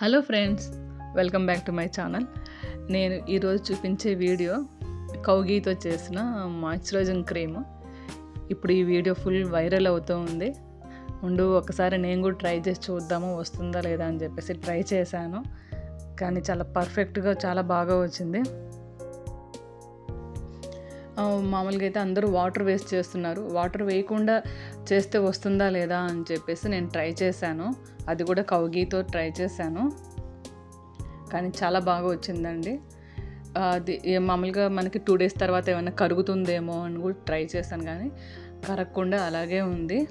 Hello friends welcome back to my channel. నేను ఈరోజు చూపించే వీడియో కౌగీతో చేసిన మాయిశ్చరైజింగ్ క్రీమ్. ఇప్పుడు ఈ వీడియో ఫుల్ వైరల్ అవుతూ ఉంది. ఉండు ఒకసారి నేను కూడా ట్రై చేసి చూద్దాము వస్తుందా లేదా అని చెప్పేసి ట్రై చేశాను. కానీ చాలా పర్ఫెక్ట్గా చాలా బాగా వచ్చింది. మామూలుగా అయితే అందరూ వాటర్ వేస్ట్ చేస్తున్నారు. వాటర్ వేయకుండా చేస్తే వస్తుందా లేదా అని చెప్పేసి నేను ట్రై చేశాను. అది కూడా కౌగీతో ట్రై చేశాను. కానీ చాలా బాగా వచ్చిందండి. అది మామూలుగా మనకి టూ డేస్ తర్వాత ఏమైనా కరుగుతుందేమో అని కూడా ట్రై చేశాను కానీ కరగకుండా అలాగే ఉంది.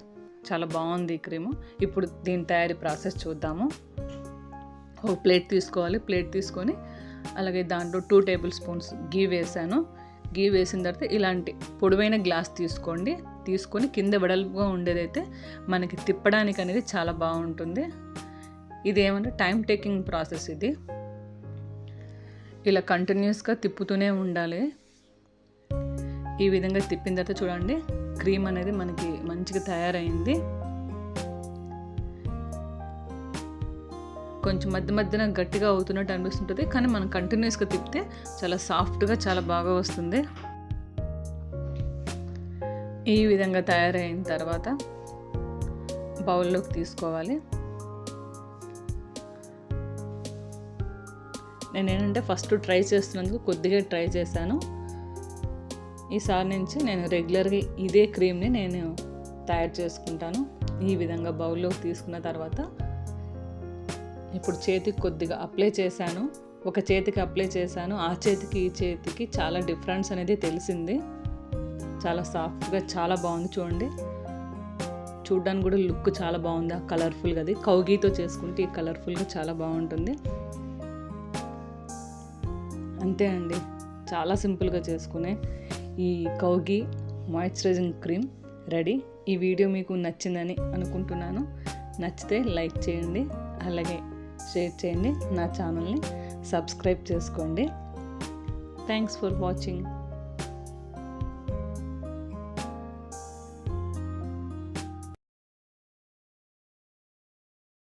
చాలా బాగుంది ఈ క్రీము. ఇప్పుడు దీని తయారీ ప్రాసెస్ చూద్దాము. ఓ ప్లేట్ తీసుకోవాలి. ప్లేట్ తీసుకొని అలాగే దాంట్లో టూ టేబుల్ స్పూన్స్ గీ వేసాను గీ వేసిన తర్వాత ఇలాంటి పొడవైన గ్లాస్ తీసుకోండి. తీసుకొని కింద వెడల్పుగా ఉండేదైతే మనకి తిప్పడానికి అనేది చాలా బాగుంటుంది. ఇది ఏమంటే టైం టేకింగ్ ప్రాసెస్ ఇది. ఇలా కంటిన్యూస్గా తిప్పుతూనే ఉండాలి. ఈ విధంగా తిప్పిన తర్వాత చూడండి క్రీమ్ అనేది మనకి మంచిగా తయారైంది. కొంచెం మధ్య మధ్యన గట్టిగా అవుతున్నట్టు అనిపిస్తుంటుంది. కానీ మనం కంటిన్యూస్గా తిప్పితే చాలా సాఫ్ట్గా చాలా బాగా వస్తుంది. ఈ విధంగా తయారైన తర్వాత బౌల్లోకి తీసుకోవాలి. నేను ఏంటంటే ఫస్ట్ ట్రై చేస్తున్నందుకు కొద్దిగా ట్రై చేశాను. ఈసారి నుంచి నేను రెగ్యులర్గా ఇదే క్రీమ్ని నేను తయారు చేసుకుంటాను. ఈ విధంగా బౌల్లోకి తీసుకున్న తర్వాత ఇప్పుడు చేతికి కొద్దిగా అప్లై చేశాను. ఒక చేతికి అప్లై చేశాను. ఆ చేతికి ఈ చేతికి చాలా డిఫరెన్స్ అనేది తెలిసింది. చాలా సాఫ్ట్గా చాలా బాగుంది చూడండి. చూడ్డానికి కూడా లుక్ చాలా బాగుంది. ఆ కలర్ఫుల్గా అది. కౌగీతో చేసుకుంటే ఈ కలర్ఫుల్గా చాలా బాగుంటుంది. అంతే అండి. చాలా సింపుల్గా చేసుకునే ఈ కౌగి మాయిశ్చరైజింగ్ క్రీమ్ రెడీ. ఈ వీడియో మీకు నచ్చిందని అనుకుంటున్నాను. నచ్చితే లైక్ చేయండి. అలాగే షేర్ చేయండి నా ఛానల్ని సబ్స్క్రైబ్ చేసుకోండి. Thanks for watching